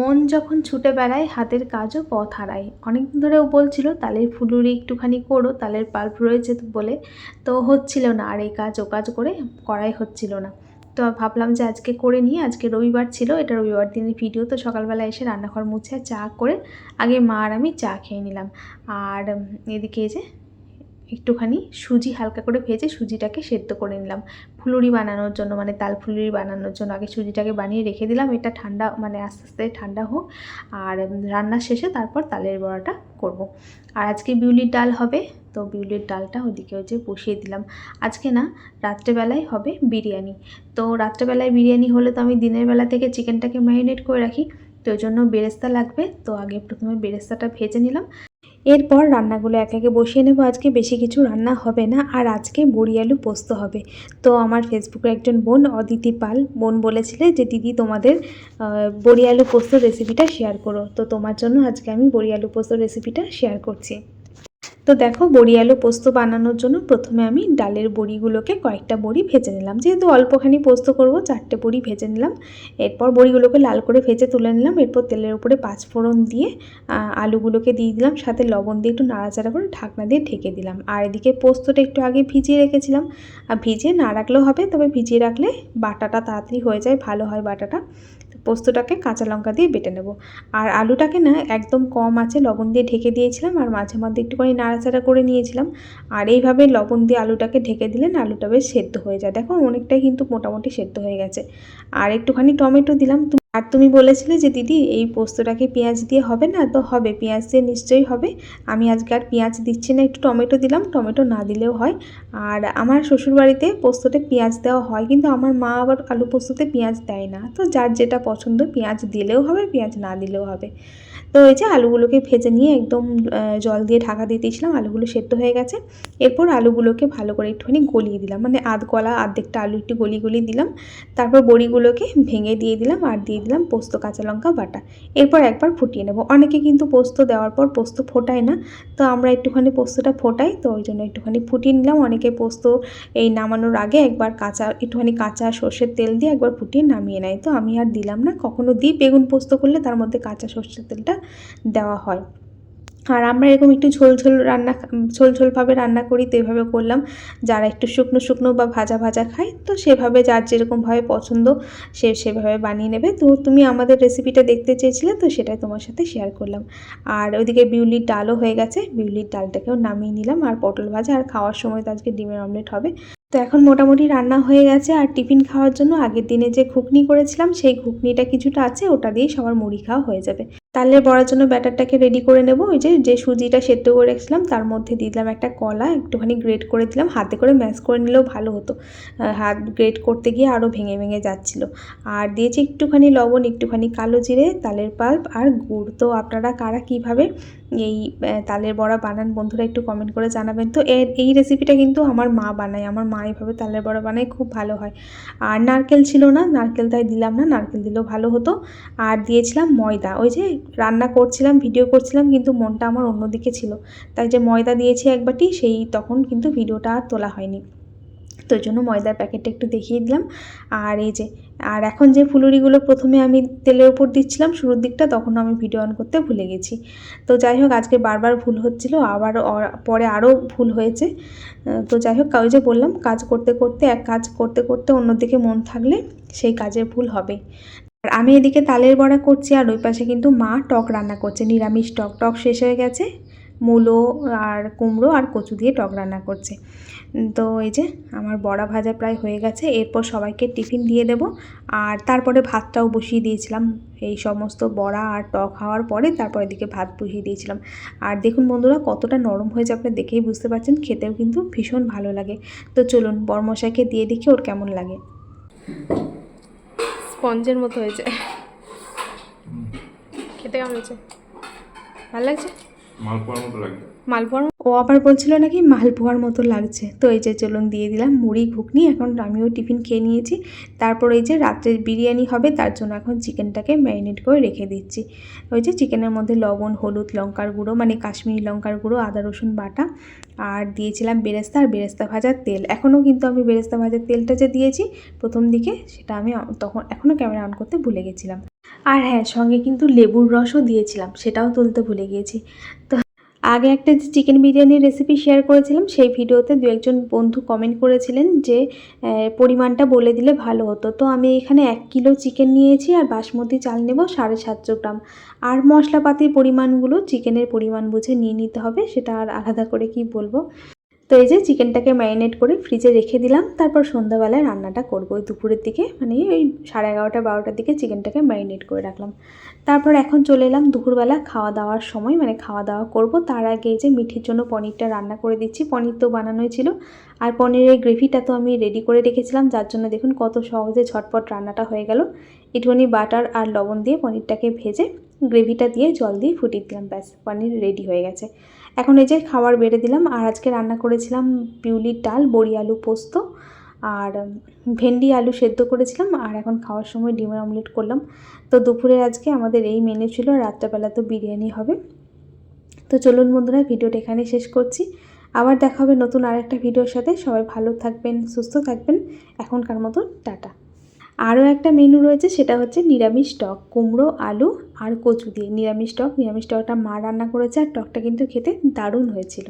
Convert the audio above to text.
মন যখন ছুটে বেড়ায়, হাতের কাজও পথ হারায়। অনেক দিন ধরে ও বলছিল, তালের ফুলুরি একটুখানি করো, তালের পাল্প রয়েছে বলে। তো হচ্ছিল না, আর এই কাজ ও কাজ করে করাই হচ্ছিল না। তো ভাবলাম যে আজকে করে নিই, আজকে রবিবার ছিল, এটা রবিবার দিনের ভিডিও। তো সকালবেলা এসে রান্নাঘর মুছে চা করে আগে মা আর আমি চা খেয়ে নিলাম। আর এদিকে যে একটুখানি সুজি হালকা করে ভেজে সুজিটাকে সেদ্ধ করে নিলাম। ফুলুরি বানানোর জন্য মানে তাল ফুলুরি বানানোর জন্য আগে সুজিটাকে বানিয়ে রেখে দিলাম। এটা ঠান্ডা মানে আস্তে আস্তে ঠান্ডা হোক। আর উম, রান্নার শেষে তারপর তালের বড়াটা করব। আর আজকে বিউলির ডাল হবে তো বিউলির ডালটা ওদিকে যে বসিয়ে দিলাম। আজকে না রাত্রেবেলায় হবে বিরিয়ানি। তো রাত্রেবেলায় বিরিয়ানি হলে তো আমি দিনের বেলা থেকে চিকেনটাকে ম্যারিনেট করে রাখি তো জন্য বেরেস্তা লাগবে। তো আগে প্রথমে বেরেস্তাটা ভেজে নিলাম। এরপর রান্নাগুলো এক একে বসিয়ে নেব। আজকে বেশি কিছু রান্না হবে না, আর আজকে বড়ি আলু পোস্ত হবে। তো আমার ফেসবুকে একজন বোন অদিতি পাল, বোন বলেছিলে যে, দিদি, তোমাদের বড়ি আলু পোস্ত রেসিপিটা শেয়ার করো। তো তোমার জন্য আজকে আমি বড়ি আলু পোস্ত রেসিপিটা শেয়ার করছি। তো দেখো, বড়ি আলু পোস্ত বানানোর জন্য প্রথমে আমি ডালের বড়িগুলোকে কয়েকটা বড়ি ভেজে নিলাম। যেহেতু অল্পখানি পোস্ত করব, চারটে বড়ি ভেজে নিলাম। এরপর বড়িগুলোকে লাল করে ভেজে তুলে নিলাম। এরপর তেলের উপরে পাঁচ ফোড়ন দিয়ে আলুগুলোকে দিয়ে দিলাম। সাথে লবণ দিয়ে একটু নাড়াচাড়া করে ঢাকনা দিয়ে ঢেকে দিলাম। আর এদিকে পোস্তটা একটু আগে ভিজিয়ে রেখেছিলাম। আর ভিজিয়ে না রাখলেও হবে, তবে ভিজিয়ে রাখলে বাটাটা তাড়াতাড়ি হয়ে যায়, ভালো হয় বাটাটা। পোস্তটাকে কাঁচা লঙ্কা দিয়ে বেটে নেব। আর আলুটাকে না একদম কম আছে, লবণ দিয়ে ঢেকে দিয়েছিলাম আর মাঝে মধ্যে একটুখানি নাড়াচাড়া করে নিয়েছিলাম। আর এইভাবে লবণ দিয়ে আলুটাকে ঢেকে দিলেন আলুটা বেশ সেদ্ধ হয়ে যায়। দেখো অনেকটাই কিন্তু মোটামুটি সেদ্ধ হয়ে গেছে। আর একটুখানি টমেটো দিলাম আর তুমি বলেছিলে যে, দিদি, এই পোস্তটাকে পেঁয়াজ দিয়ে হবে না? তো হবে, পেঁয়াজ দিয়ে নিশ্চয়ই হবে। আমি আজকে আর পেঁয়াজ দিচ্ছি না, একটু টমেটো দিলাম, টমেটো না দিলেও হয়। আর আমার শ্বশুরবাড়িতে পোস্তটা পেঁয়াজ দেওয়া হয়, কিন্তু আমার মা আবার আলু পোস্ততে পেঁয়াজ দেয় না। তো যার যেটা পছন্দ, পেঁয়াজ দিলেও হবে, পেঁয়াজ না দিলেও হবে। তো এই যে আলুগুলোকে ভেজে নিয়ে একদম জল দিয়ে ঢাকা দিয়ে দিয়েছিলাম, আলুগুলো সেদ্ধ হয়ে গেছে। এরপর আলুগুলোকে ভালো করে একটুখানি গলিয়ে দিলাম। মানে আধ গলা আর্ধেকটা আলু একটু গলি গলিয়ে দিলাম। তারপর বড়িগুলোকে ভেঙে দিয়ে দিলাম আর দিয়ে দিলাম পোস্ত, কাঁচা লঙ্কা, বাটা। এরপর একবার ফুটিয়ে নেব। অনেকে কিন্তু পোস্ত দেওয়ার পর পোস্ত ফোটায় না। তো আমরা একটুখানি পোস্তটা ফোটাই, তো ওই জন্য একটুখানি ফুটিয়ে নিলাম। অনেকে পোস্ত এই নামানোর আগে একবার কাঁচা, একটুখানি কাঁচা সর্ষের তেল দিয়ে একবার ফুটিয়ে নামিয়ে নেয়। তো আমি আর দিলাম না। কখনো দিই বেগুন পোস্ত করলে তার মধ্যে কাঁচা সর্ষের তেলটা দেওয়া হয়। আর আমরা এরকম একটু ঝোল ঝোল রান্না ঝোল ঝোলভাবে রান্না করি, তো এভাবে করলাম। যারা একটু শুকনো শুকনো বা ভাজা ভাজা খায়, তো সেভাবে যার যেরকমভাবে পছন্দ, সে সেভাবে বানিয়ে নেবে। তো তুমি আমাদের রেসিপিটা দেখতে চেয়েছিলে, তো সেটাই তোমার সাথে শেয়ার করলাম। আর ওইদিকে বিউলির ডালও হয়ে গেছে, বিউলির ডালটাকেও নামিয়ে নিলাম। আর পটল ভাজা, আর খাওয়ার সময় তো আজকে ডিমের অমলেট হবে। তো এখন মোটামুটি রান্না হয়ে গেছে। আর টিফিন খাওয়ার জন্য আগের দিনে যে ঘুগনি করেছিলাম, সেই ঘুগনিটা কিছুটা আছে, ওটা দিয়েই সবার মুড়ি খাওয়া হয়ে যাবে। তালের বড়ার জন্য ব্যাটারটাকে রেডি করে নেব। ওই যে যে সুজিটা সেদ্ধ করে রেখেছিলাম, তার মধ্যে দিয়ে দিলাম একটা কলা, একটুখানি গ্রেট করে দিলাম। হাতে করে ম্যাশ করে নিলেও ভালো হতো। হাত গ্রেট করতে গিয়ে আরও ভেঙে ভেঙে যাচ্ছিল। আর দিয়েছি একটুখানি লবণ, একটুখানি কালো জিরে, তালের পাল্প আর গুড়। তো আপনারা কারা কীভাবে এই তালের বড়া বানান। বন্ধুরা একটু কমেন্ট করে জানাবেন। তো এর, এই রেসিপিটা কিন্তু আমার মা বানায়। আমার মা এইভাবে তালের বড়া বানায়, খুব ভালো হয়। আর নারকেল ছিল না, নারকেল তাই দিলাম না, নারকেল দিলেও ভালো হতো। আর দিয়েছিলাম ময়দা। ওই যে রান্না করছিলাম ভিডিও করছিলাম, কিন্তু মনটা আমার অন্যদিকে ছিল। তাই যে ময়দা দিয়েছি একবারটি সেই তখন কিন্তু ভিডিওটা আর তোলা হয়নি। তো জন্য ময়দার প্যাকেটটা একটু দেখিয়ে দিলাম। আর এই যে, আর এখন যে ফুলুরিগুলো প্রথমে আমি তেলের উপর দিচ্ছিলাম, শুরুর দিকটা, তখন আমি ভিডিও অন করতে ভুলে গেছি। তো যাই হোক, আজকে বারবার ভুল হচ্ছিল, আবার পরে আরও ভুল হয়েছে। তো যাই হোক, ওই যে বললাম, কাজ করতে করতে, এক কাজ করতে করতে অন্যদিকে মন থাকলে সেই কাজের ভুল হবে। আর আমি এদিকে তালের বড়া করছি, আর ওই পাশে কিন্তু মা টক রান্না করছে, নিরামিষ টক। টক শেষ হয়ে গেছে, মূলো আর কুমড়ো আর কচু দিয়ে টক রান্না করছে। তো এই যে আমার বড়া ভাজা প্রায় হয়ে গেছে এরপর সবাইকে টিফিন দিয়ে দেব। আর তারপরে ভাতটাও বসিয়ে দিয়েছিলাম। এই সমস্ত বড়া আর টক খাওয়ার পরে তারপর এদিকে ভাত বসিয়ে দিয়েছিলাম। আর দেখুন বন্ধুরা কতটা নরম হয়েছে আপনি দেখেই বুঝতে পারছেন খেতেও কিন্তু ভীষণ ভালো লাগে। তো চলুন বরমশাইকে দিয়ে দেখি ওর কেমন লাগে। স্পঞ্জের মতো হয়েছে। খেতে কেমন হয়েছে ভালো লাগছে? মালপোয়ার মতো লাগে মালপোয়ার? ও আবার বলছিল নাকি মালপোয়ার মতো লাগছে। তো এই যে চলুন দিয়ে দিলাম মুড়ি, ঘুগনি, এখন আমিও টিফিন খেয়ে নিয়েছি। তারপর এই যে রাত্রে বিরিয়ানি হবে, তার জন্য এখন চিকেনটাকে ম্যারিনেট করে রেখে দিচ্ছি। ওই যে চিকেনের মধ্যে লবণ, হলুদ লঙ্কার গুঁড়ো মানে কাশ্মীরি লঙ্কার গুঁড়ো, আদা, রসুন বাটা, আর দিয়েছিলাম বেরেস্তা, আর বেরেস্তা ভাজার তেল। এখনও কিন্তু আমি বেরেস্তা ভাজার তেলটা যে দিয়েছি, প্রথম দিকে সেটা আমি তখন এখনও ক্যামেরা অন করতে ভুলে গেছিলাম। আর হ্যাঁ সঙ্গে কিন্তু লেবুর রসও দিয়েছিলাম, সেটাও তুলতে ভুলে গিয়েছি। তো আগে একটা যে চিকেন বিরিয়ানির রেসিপি শেয়ার করেছিলাম, সেই ভিডিওতে দু একজন বন্ধু কমেন্ট করেছিলেন যে পরিমাণটা বলে দিলে ভালো হতো। তো আমি এখানে এক কিলো চিকেন নিয়েছি আর বাসমতি চাল নেব সাড়ে সাতশো গ্রাম। আর মশলাপাতির পরিমাণগুলো চিকেনের পরিমাণ বুঝে নিয়ে নিতে হবে, সেটা আর আলাদা করে কি বলব? তো এই যে চিকেনটাকে ম্যারিনেট করে ফ্রিজে রেখে দিলাম। তারপর সন্ধ্যাবেলায় রান্নাটা করব ওই দুপুরের দিকে। মানে ওই সাড়ে এগারোটা, বারোটার দিকে চিকেনটাকে ম্যারিনেট করে রাখলাম। তারপর এখন চলে এলাম দুপুরবেলা খাওয়া দাওয়ার সময়। মানে খাওয়া দাওয়া করব। তার আগে যে মিঠির জন্য পনিরটা রান্না করে দিচ্ছি। পনির তো বানানোই ছিল। আর পনিরের গ্রেভিটা তো আমি রেডি করে রেখেছিলাম। যার জন্য দেখুন কত সহজে ঝটপট রান্নাটা হয়ে গেল। একটুখানি বাটার আর লবণ দিয়ে পনিরটাকে ভেজে গ্রেভিটা দিয়ে জল দিয়ে ফুটিয়ে দিলাম। ব্যাস, পনির রেডি হয়ে গেছে। এখন এই যে খাবার বেড়ে দিলাম, আর আজকে রান্না করেছিলাম পিউলির ডাল, বড়ি আলু পোস্ত, আর ভেন্ডি আলু সেদ্ধ করেছিলাম, আর এখন খাওয়ার সময় ডিমের অমলেট করলাম। তো দুপুরে আজকে আমাদের এই মেনু ছিল, রাত্রেবেলা তো বিরিয়ানি হবে। তো চলুন বন্ধুরা, ভিডিওটা এখানে শেষ করছি। আবার দেখা হবে নতুন আরেকটা ভিডিওর সাথে। সবাই ভালো থাকবেন, সুস্থ থাকবেন। এখনকার মতো টাটা। আরও একটা মেনু রয়েছে, সেটা হচ্ছে নিরামিষ টক। কুমড়ো, আলু আর কচু দিয়ে। নিরামিষ টক, নিরামিষ টকটা মা রান্না করেছে আর টকটা কিন্তু খেতে দারুণ হয়েছিল।